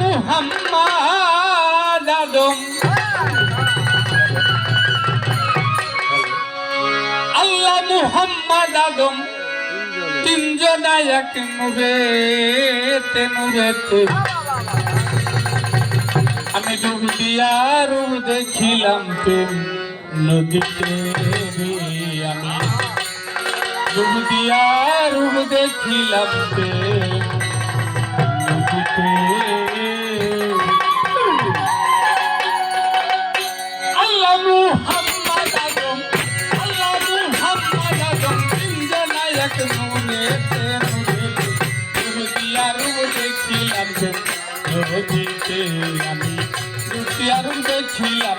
মুহাম্মদ আদম আল্লাহ মুহাম্মদ আদম তিনজনা এক মুরেতে মুরেতে আমি ডুব দিয়া রূপ দেখিলাম প্রেম নদীতে আমি। ডুব দিয়া রূপ দেখিলাম প্রেম আমি দিয়া রূপ দেখিলাম